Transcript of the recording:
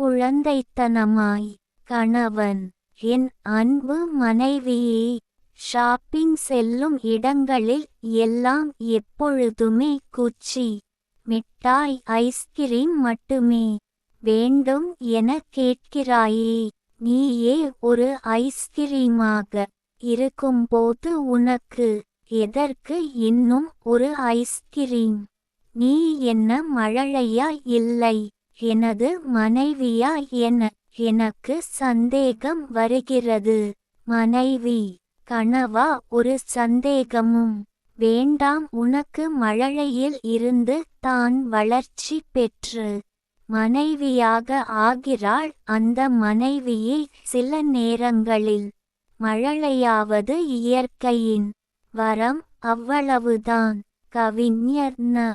குழந்தைத்தனமாய். கணவன் என் அன்பு மனைவியே ஷாப்பிங் செல்லும் இடங்களில் எல்லாம் எப்பொழுதுமே குச்சி மிட்டாய் ஐஸ்கிரீம் மட்டுமே வேண்டும் என கேட்கிறாயே. நீயே ஒரு ஐஸ்கிரீமாக இருக்கும்போது உனக்கு எதற்கு இன்னும் ஒரு ஐஸ்கிரீம்? நீ என்ன மழலையா இல்லை? எனது மனைவியா என எனக்கு சந்தேகம் வருகிறது. மனைவி கனவா ஒரு சந்தேகமும் வேண்டாம். உனக்கு மழலையில் இருந்து தான் வளர்ச்சி பெற்று மனைவியாக ஆகிறாள். அந்த மனைவியை சில நேரங்களில் மழலையாவது இயற்கையின் வரம் அவ்வளவுதான். கவிஞர் ந.